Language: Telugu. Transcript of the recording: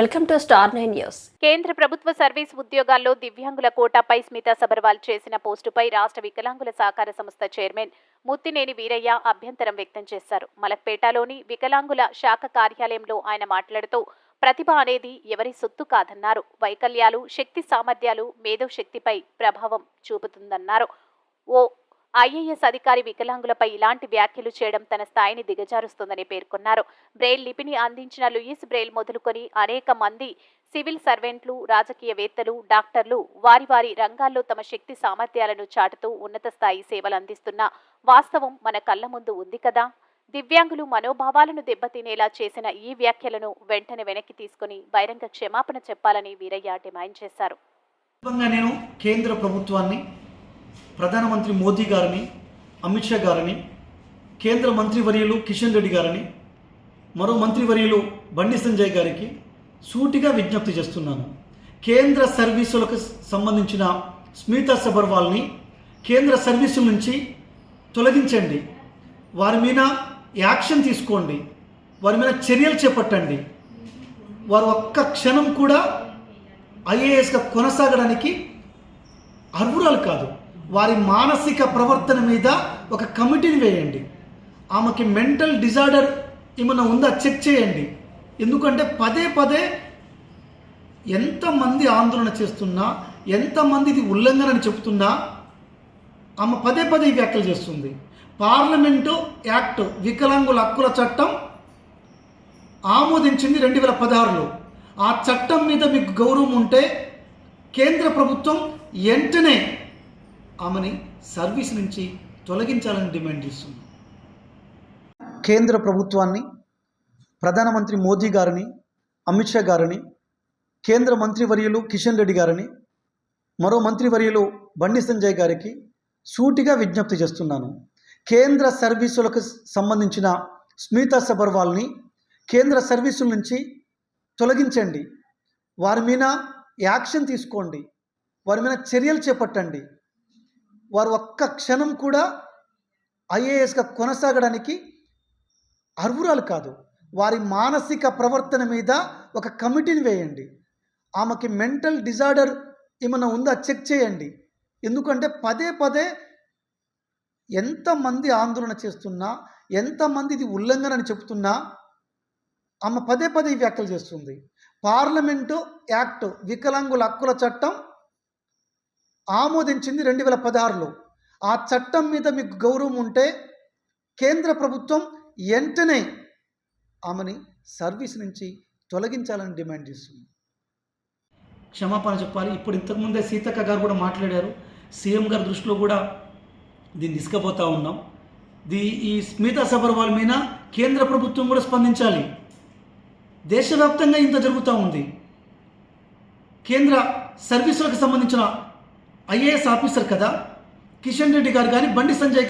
Welcome to star nine news. కేంద్ర ప్రభుత్వ సర్వీస్ ఉద్యోగాల్లో దివ్యాంగుల కోటాపై స్మితా సబర్వాల్ చేసిన పోస్టుపై రాష్ట్ర వికలాంగుల సహకార సంస్థ చైర్మన్ ముత్తినేని వీరయ్య అభ్యంతరం వ్యక్తం చేశారు. మలక్పేటలోని వికలాంగుల శాఖ కార్యాలయంలో ఆయన మాట్లాడుతూ ప్రతిభ అనేది ఎవరి సొత్తు కాదన్నారు. వైకల్యాలు శక్తి సామర్థ్యాలు మేధోశక్తిపై ప్రభావం చూపుతుందన్నారు. ఓ ఐఏఎస్ అధికారి వికలాంగులపై ఇలాంటి వ్యాఖ్యలు చేయడం తన స్థాయిని దిగజారుస్తుందని పేర్కొన్నారు. బ్రెయిల్ లిపిని అందించిన లూయిస్ బ్రెయిల్ మొదలుకొని అనేక మంది సివిల్ సర్వెంట్లు రాజకీయవేత్తలు డాక్టర్లు వారి వారి రంగాల్లో తమ శక్తి సామర్థ్యాలను చాటుతూ ఉన్నత స్థాయి సేవలు అందిస్తున్న వాస్తవం మన కళ్ళ ముందు ఉంది కదా? దివ్యాంగులు మనోభావాలను దెబ్బతినేలా చేసిన ఈ వ్యాఖ్యలను వెంటనే వెనక్కి తీసుకుని బహిరంగ క్షమాపణ చెప్పాలని వీరయ్య డిమాండ్ చేశారు. నేను కేంద్ర ప్రభుత్వాన్ని ప్రధానమంత్రి మోదీ గారిని అమిత్ షా గారిని కేంద్ర మంత్రివర్యులు కిషన్ రెడ్డి గారిని మరో మంత్రివర్యులు బండి సంజయ్ గారికి సూటిగా విజ్ఞప్తి చేస్తున్నాను. కేంద్ర సర్వీసులకు సంబంధించిన స్మితా సబర్వాల్ని కేంద్ర సర్వీసుల నుంచి తొలగించండి. వారి మీద యాక్షన్ తీసుకోండి. వారి మీద చర్యలు చేపట్టండి. వారు ఒక్క క్షణం కూడా ఐఏఎస్గా కొనసాగడానికి అర్హురాలు కాదు. వారి మానసిక ప్రవర్తన మీద ఒక కమిటీని వేయండి. ఆమెకి మెంటల్ డిజార్డర్ ఏమైనా ఉందా చెక్ చేయండి. ఎందుకంటే పదే పదే ఎంతమంది ఆందోళన చేస్తున్నా ఎంతమంది ఇది ఉల్లంఘన అని చెప్తున్నా ఆమె పదే పదే ఈ వ్యాఖ్యలు చేస్తుంది. పార్లమెంటు యాక్ట్ వికలాంగుల హక్కుల చట్టం ఆమోదించింది రెండు వేల పదహారులో. ఆ చట్టం మీద మీకు గౌరవం ఉంటే కేంద్ర ప్రభుత్వం వెంటనే ఆమెని సర్వీస్ నుంచి తొలగించాలని డిమాండ్ చేస్తుంది కేంద్ర ప్రభుత్వాన్ని ప్రధానమంత్రి మోదీ గారిని అమిత్ షా గారిని కేంద్ర మంత్రివర్యులు కిషన్ రెడ్డి గారిని మరో మంత్రివర్యులు బండి సంజయ్ గారికి సూటిగా విజ్ఞప్తి చేస్తున్నాను. కేంద్ర సర్వీసులకు సంబంధించిన స్మితా సబర్వాల్ని కేంద్ర సర్వీసుల నుంచి తొలగించండి. వారి మీద యాక్షన్ తీసుకోండి. వారి మీద చర్యలు చేపట్టండి. వారు ఒక్క క్షణం కూడా ఐఏఎస్గా కొనసాగడానికి అర్హురాలు కాదు. వారి మానసిక ప్రవర్తన మీద ఒక కమిటీని వేయండి. ఆమెకి మెంటల్ డిజార్డర్ ఏమైనా ఉందా చెక్ చేయండి. ఎందుకంటే పదే పదే ఎంతమంది ఆందోళన చేస్తున్నా ఎంతమంది ఇది ఉల్లంఘన అని చెప్తున్నా ఆమె పదే పదే ఈ వ్యాఖ్యలు చేస్తుంది. పార్లమెంటు యాక్ట్ వికలాంగుల హక్కుల చట్టం ఆమోదించింది రెండు వేల పదహారులో. ఆ చట్టం మీద మీకు గౌరవం ఉంటే కేంద్ర ప్రభుత్వం వెంటనే ఆమెని సర్వీస్ నుంచి తొలగించాలని డిమాండ్ చేస్తుంది. క్షమాపణ చెప్పాలి. ఇప్పుడు ఇంతకుముందే సీతక్క గారు కూడా మాట్లాడారు. సీఎం గారి దృష్టిలో కూడా దీన్ని తీసుకుపోతా ఉన్నాం. ది ఈ స్మితా సబర్వాల్ మీద కేంద్ర ప్రభుత్వం కూడా స్పందించాలి. దేశవ్యాప్తంగా ఇంత జరుగుతూ ఉంది. కేంద్ర సర్వీసులకు సంబంధించిన ఐఏఎస్ ఆఫీసర్ కదా? కిషన్ రెడ్డి గారు కానీ బండి సంజయ్